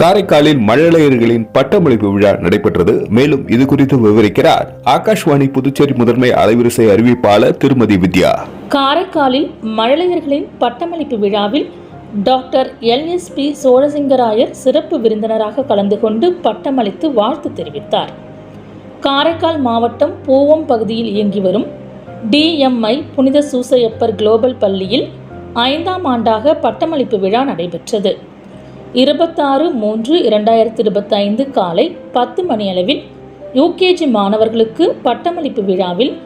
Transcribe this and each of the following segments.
காரைக்காலில் மழலையர்களின் பட்டமளிப்பு விழா நடைபெற்றது. மேலும் இது குறித்து விவரிக்கிறார் ஆகாஷ்வாணி புதுச்சேரி முதன்மை அலைவரிசை அறிவிப்பாளர் திருமதி வித்யா. காரைக்காலில் மழலையர்களின் பட்டமளிப்பு விழாவில் டாக்டர் எல்எஸ்பி சோழசிங்கராயர் சிறப்பு விருந்தினராக கலந்து கொண்டு பட்டமளித்து வாழ்த்து தெரிவித்தார். காரைக்கால் மாவட்டம் பூவம் பகுதியில் இயங்கி வரும் டிஎம்ஐ புனித சூசையப்பர் குளோபல் பள்ளியில் ஐந்தாம் ஆண்டாக பட்டமளிப்பு விழா நடைபெற்றது. இருபத்தாறு மூன்று இரண்டாயிரத்தி இருபத்தைந்து காலை பத்து மணியளவில் யூகேஜி மாணவர்களுக்கு பட்டமளிப்பு விழாவில்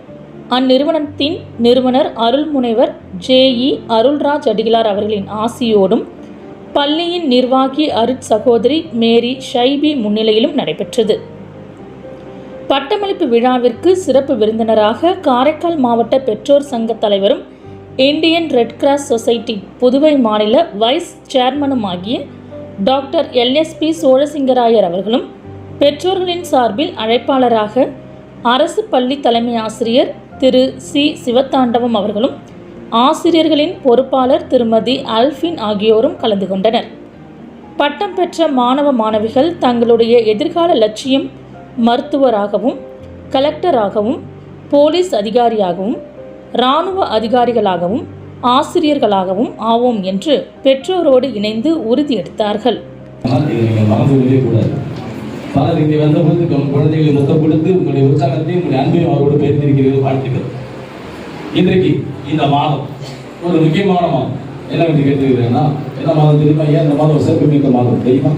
அந்நிறுவனத்தின் நிறுவனர் அருள்முனைவர் ஜேஇ அருள்ராஜ் அடிகளார் அவர்களின் ஆசியோடும் பள்ளியின் நிர்வாகி அருட் சகோதரி மேரி ஷைபி முன்னிலையிலும் நடைபெற்றது. பட்டமளிப்பு விழாவிற்கு சிறப்பு விருந்தினராக காரைக்கால் மாவட்ட பெற்றோர் சங்க தலைவரும் Indian red cross society Puduvai மாநில வைஸ் சேர்மனுமாகிய டாக்டர் எல்எஸ்பி சோழசிங்கராயர் அவர்களும் பெற்றோர்களின் சார்பில் அழைப்பாளராக அரசு பள்ளி தலைமை ஆசிரியர் திரு சி. சிவத்தாண்டவம் அவர்களும் ஆசிரியர்களின் பொறுப்பாளர் திருமதி அல்ஃபின் ஆகியோரும் கலந்து கொண்டனர். பட்டம் பெற்ற மாணவ மாணவிகள் தங்களுடைய எதிர்கால லட்சியம் மருத்துவராகவும் கலெக்டராகவும் போலீஸ் அதிகாரியாகவும் இராணுவ அதிகாரிகளாகவும் ஆசிரியர்களாகவும் ஆவோம் என்று பெற்றோரோடு இணைந்து உறுதியெடுத்தார்கள். கூடாது பலர் இங்கே வந்தபோது குழந்தைகளை முத்தம் கொடுத்து உங்களுடைய உற்சாகத்தையும் உங்களுடைய அன்பையும் அவரோடு பெயர்ந்திருக்கிறீர்கள் வாழ்த்துக்கள். இன்றைக்கு இந்த மாதம் ஒரு முக்கியமான மாதம். என்னவென்று கேட்டுக்கிறேன்னா என்ன மாதம் தெரியுமா? ஏன் இந்த மாதம் ஒரு சிறப்பு மிக்க மாதம் தெரியுமா?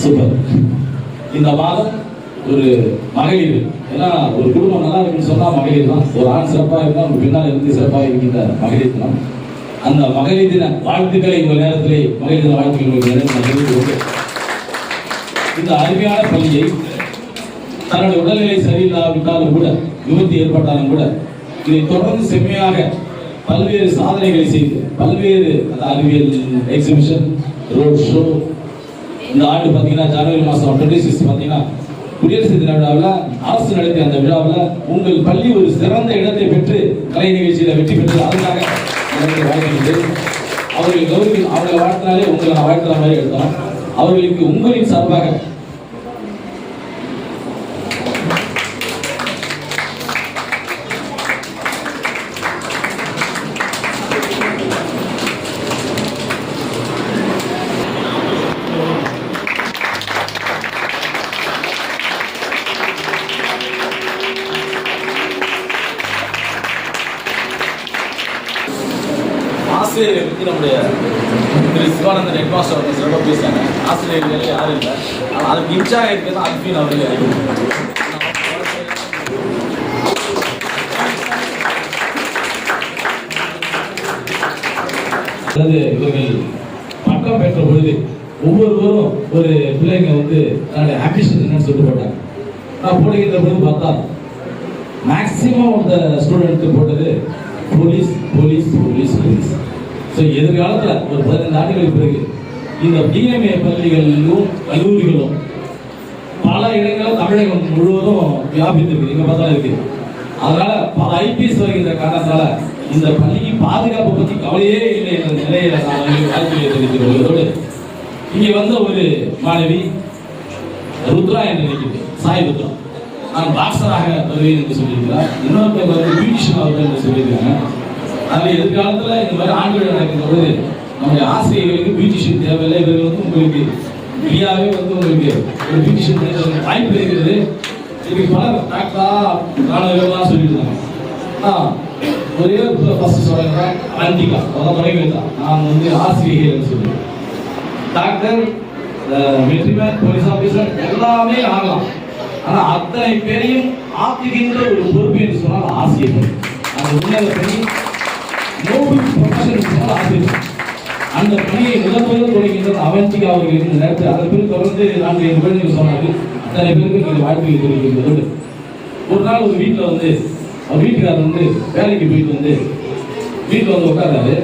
சூப்பர் இந்த மாதம் ஒரு மகளிர். ஏன்னா ஒரு குடும்பம் நல்லா இருக்குன்னு சொன்னால் மகளிர் தான். ஒரு ஆண் சிறப்பாக இருந்தால் உங்கள் பின்னால் இருந்து சிறப்பாக இருக்கின்ற மகளிர் தினம் அந்த மகளிர் தின வாழ்த்துக்களை உங்கள் நேரத்திலே மகளிர் தின வாழ்த்துக்கள் உங்கள் நேரத்தில் இந்த அருமையான பள்ளியை தன்னுடைய உடல்நிலை சரியில்லாவிட்டாலும் கூட விபத்து ஏற்பட்டாலும் கூட இதை தொடர்ந்து செம்மையாக பல்வேறு சாதனைகளை செய்து பல்வேறு அந்த அறிவியல் எக்ஸிபிஷன் ரோட் ஷோ இந்த ஆண்டு பார்த்தீங்கன்னா ஜனவரி மாதம் டுவெண்ட்டி சிக்ஸ் பார்த்தீங்கன்னா குடியரசு தின விழாவில் அரசு நடத்திய அந்த விழாவில் உங்கள் பள்ளி ஒரு சிறந்த இடத்தை பெற்று கலை நிகழ்ச்சியில் வெற்றி பெற்று அதுக்காக எனக்கு வாழ்த்துகிறது அவர்கள் கௌரவி அவர்களை வாழ்த்தினாலே உங்களை நான் வாழ்த்துற மாதிரி எடுத்தோம் அவர்களுக்கு உங்களின் சார்பாக ஆசிரியரை பற்றி நம்முடைய திரு சிவானந்தன் ஹெட் மாஸ்டர் அவர்கள் சிறப்பாக பேசுகிறாங்க ஆசிரியர்கள் யாரும் இல்லை. ஆனால் அதுக்கு இன்ச்சாக இருக்கிறது அல்பின் அவர்கள் அறிவிக்கும் அல்லது இவர்கள் பட்டம் பெற்ற பொழுது ஒவ்வொருவரும் ஒரு பிள்ளைங்க வந்து தன்னுடைய ஆம்பிஷன் என்னன்னு சொல்லி போட்டாங்க. நான் போடுகின்ற பொழுது பார்த்தா மேக்சிமம் அந்த ஸ்டூடெண்ட்டு போட்டது police police police police so எதிர்காலத்தில் ஒரு பதினைந்து ஆண்டுகளுக்கு பிறகு இந்த டிஎம்ஏ பள்ளிகளிலும் கல்லூரிகளும் பல இடங்களில் தமிழகம் முழுவதும் வியாபித்திருக்கு. எங்க பார்த்தாலும் இருக்கு. அதனால் பல ஐபிஎஸ் வருகின்ற காரணத்தால் இந்த பள்ளிக்கு பாதுகாப்பு பற்றி கவலையே இல்லை என்ற நிலையில நான் வாழ்க்கையை வாழ்த்துக்களை இங்கே வந்த ஒரு மாணவி ருத்ரா என்று நினைக்கிறேன். சாய் ருத்ரா. நான் பாக்ஸராக வருவேன் என்று சொல்லியிருக்கிறார். இன்னொருத்தர் வந்து பியூட்டிஷன் வருவேன் என்று சொல்லியிருக்காங்க அதனால எதிர்காலத்தில் இந்த மாதிரி ஆண்கள் நடக்கும் பொழுது நம்முடைய ஆசிரியர்களுக்கு பியூட்டிஷியன் தேவையில்லை. இவர்கள் வந்து உங்களுக்கு ஃப்ரீயாகவே வந்து உங்களுக்கு ஒரு பியூட்டிஷியன் பண்ணுற வாய்ப்பு இருக்கிறது இதுக்கு பலர் டாக்டரா மாணவர்கள்லாம் சொல்லியிருந்தாங்க. ஆனால் ஒரே ஃபர்ஸ்ட் சொல்கிறேன் அந்திகா அதான் தொடங்கி நான் வந்து ஆசிரியர் சொல்லுவேன் டாக்டர் வெற்றிமேன் போலீஸ் ஆஃபீஸர் எல்லாமே ஆகலாம் ஆனால் அத்தனை பேரையும் ஆக்குகின்ற ஒரு பொறுப்பு என்று சொன்னால் ஆசிரியர் அந்த உன்னத பண்ணி நோபல் ப்ரொஃபஷன் ஆசிரியர் அந்த பணியை முதல் முதல் தொடங்கின்றது அவந்திகா அவர்கள் இருந்த நேரத்தில் அதன் பிறகு தொடர்ந்து நான்கு ஐந்து குழந்தைகள் சொன்னார்கள். அத்தனை பேருக்கு இந்த வாழ்க்கையை தெரிவிக்கின்றதோடு ஒரு நாள் ஒரு வீட்டில் வந்து அவர் வீட்டுக்காரர் வந்து வேலைக்கு போயிட்டு வந்து வீட்டில் வந்து உட்கார்றாரு.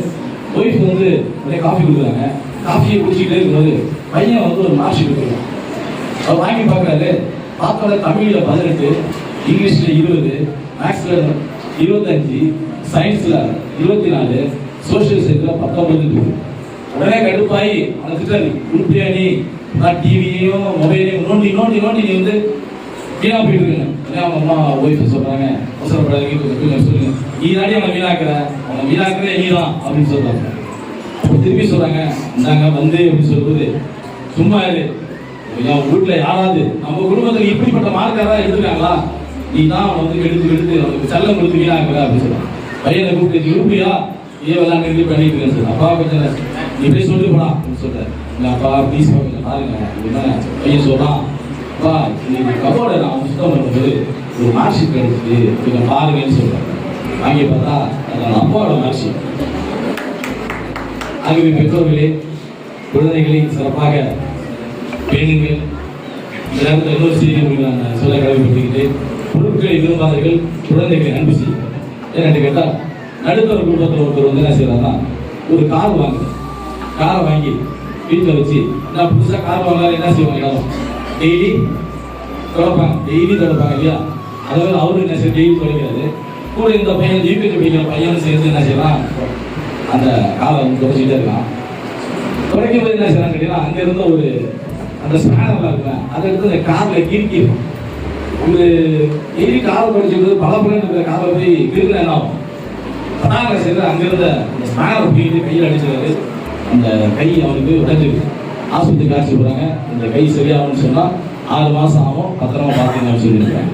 ஒய்ஃப் வந்து நிறைய காஃபி கொடுக்குறாங்க. காஃபியை குடிச்சிக்கிட்டே இருக்கும்போது பையன் வந்து ஒரு மார்க் ஷீட் கொடுக்குறான். அவர் வாங்கி பார்க்குறாரு. பார்த்தோட தமிழில் பதினெட்டு இங்கிலீஷில் இருபது மேக்ஸில் இருபத்தஞ்சு சயின்ஸில் இருபத்தி நாலு சோஷியல் சயின்ஸில் பத்தொன்பது உடனே கடுப்பாயி அந்த திட்டம் நீ நான் டிவியையும் மொபைலையும் நோண்டி நோண்டி நோண்டி நீ வந்து வீணா போயிட்டு இருக்கீங்க அவங்க அம்மா ஒய்ஃப் சொல்றாங்க. அவசரப்படாதீங்க கொஞ்சம் சொல்லுங்க. நீ தாண்டி அவனை வீணாக்குற. அவனை வீணாக்குறதே நீ தான் அப்படின்னு சொல்றாங்க. அப்போ திருப்பி சொல்றாங்க இந்தாங்க வந்து அப்படின்னு சொல்லும்போது சும்மா இரு. என் வீட்டுல யாராவது நம்ம குடும்பத்துல இப்படிப்பட்ட மார்க் யாராவது எடுத்துருக்காங்களா நீ தான் அவன் வந்து எடுத்து எடுத்து அவனுக்கு செல்லம் கொடுத்து வீணாக்குற அப்படின்னு சொல்றான் பையனை கூப்பிட்டு இருப்பியா ஏன் விளையாண்டு பண்ணிட்டு இருக்கேன் அப்பா கொஞ்சம் இப்படி சொல்லி போனா போடா. அப்படின்னு சொல்றேன் இல்ல அப்பா ப்ளீஸ் கொஞ்சம் பாருங்க. அப்படின்னா பையன் சொல்றான். அப்பா இன்னைக்கு கபோர்டை நான் சுத்தம் பண்ணும்போது ஒரு மார்க் ஷீட் கிடைச்சிது கொஞ்சம் பாருங்கன்னு சொல்றேன் வாங்கி பார்த்தா அது அப்பாவோட மார்க் ஆகவே பெற்றோர்களே குழந்தைகளை சிறப்பாக பேணுங்கள். இந்த நேரத்தில் இன்னொரு செய்தி நான் சொல்ல கடமைப்பட்டிருக்கிறேன். பொருட்களை விரும்பாதீர்கள் குழந்தைகளை அன்பு செய்யுங்கள். ரெண்டு கேட்டால் நடுத்தர குடும்பத்தில் ஒருத்தர் வந்து என்ன செய்யறாருன்னா ஒரு கார் வாங்க காரை வாங்கி வீட்டில் வச்சு நான் புதுசாக கார் வாங்கினாலும் என்ன செய்வாங்க எல்லாரும்? டெய்லி தொடப்பாங்க டெய்லி தொடப்பாங்க இல்லையா? அதாவது அவரு என்ன செய்ய டெய்லி தொடங்கிறாரு கூட இந்த பையன் யூபிஎஸ்சி படிக்கிற பையனும் சேர்ந்து என்ன செய்யலாம் அந்த காலை வந்து தொடச்சிக்கிட்டே இருக்கலாம் தொடக்கும் போது என்ன செய்யலாம் கேட்டீங்கன்னா அங்கே இருந்த ஒரு அந்த ஸ்பேனர்லாம் இருக்குல்ல அதை எடுத்து அந்த காரில் கிறுக்கிடும் ஒரு டெய்லி காவல் படிச்சிருந்தது பல பலன் இருக்கிற போய் கிறுக்கின என்ன ஆகும். பட்டாங்க செய்து அங்க அந்த போயிட்டு கையில் அடிச்சிருக்காரு. அந்த கை அவனுக்கு உடஞ்சிருக்கு. ஆஸ்பத்திரி காட்சி போகிறாங்க இந்த கை சரியாகும்னு சொன்னால் ஆறு மாதம் ஆகும். பத்திரமா பார்த்தீங்கன்னு சொல்லியிருக்காங்க.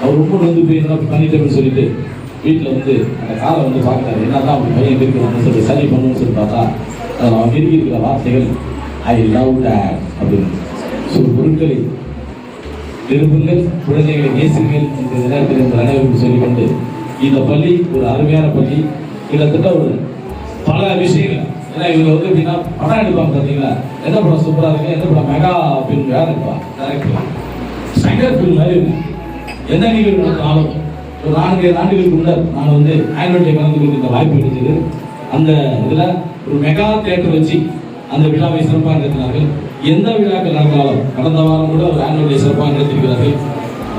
அவர் ரொம்ப நொந்து போய் என்ன பண்ணிட்டேன்னு சொல்லிட்டு வீட்டில் வந்து அந்த காலை வந்து பார்க்குறாரு. என்ன தான் அப்படி பையன் இருக்கிறான்னு சொல்லி சரி பண்ணுன்னு சொல்லி பார்த்தா அதில் அவன் இருக்கிற வார்த்தைகள் ஐ லவ் டேட் அப்படின்னு. சில பொருட்களை விரும்புங்கள் குழந்தைகளை நேசிங்கள் என்ற நேரத்தில் இந்த அனைவருக்கும் சொல்லிக்கொண்டு இந்த பள்ளி ஒரு அருமையான பள்ளி. கிட்டத்தட்ட ஒரு பல விஷயங்கள் ஏன்னா இவங்க வந்து எப்படின்னா படம் எடுப்பாங்க பார்த்தீங்களா எந்த படம் சூப்பராக இருக்கு? எந்த படம் மெகா ஃபிலிம் வேற இருப்பா? டேரக்டர் சங்கர் ஃபிலிம் மாதிரி இருக்கு. எந்த நிகழ்வு நடந்தாலும் ஒரு நான்கு ஆண்டுகளுக்கு முன்னர் நான் வந்து ஆனுவல் டே கலந்து கொண்டு இந்த வாய்ப்பு கிடைச்சது அந்த இதில் ஒரு மெகா தேட்டர் வச்சு அந்த விழாவை சிறப்பாக நடத்தினார்கள். எந்த விழாக்கள் நடந்தாலும் கடந்த வாரம் கூட ஒரு ஆனுவல் டே சிறப்பாக நடத்திருக்கிறார்கள்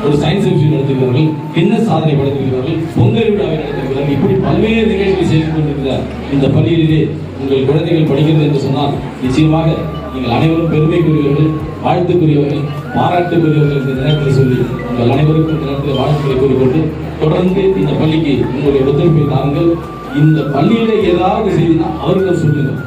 ஒரு சயின்ஸ் எக்ஸிபிஷன் நடத்திருக்கிறார்கள் என்ன சாதனை படைத்திருக்கிறார்கள். பொங்கல் விழாவை நடத்திருக்கிறார்கள் இப்படி பல்வேறு நிகழ்ச்சிகளை செய்து கொண்டிருக்கிற இந்த பள்ளியிலே உங்கள் குழந்தைகள் படிக்கிறது என்று சொன்னால் நிச்சயமாக நீங்கள் அனைவரும் பெருமைக்குரியவர்கள் வாழ்த்துக்குரியவர்கள் பாராட்டுக்குரியவர்கள் இந்த நேரத்தில் சொல்லி உங்கள் அனைவருக்கும் இந்த நேரத்தில் வாழ்த்துக்களை கூறிக்கொண்டு தொடர்ந்து இந்த பள்ளிக்கு உங்களுடைய ஒத்துழைப்பை தாருங்கள். இந்த பள்ளியில ஏதாவது செய்தினா அவர்கள் சொல்லுங்கள்.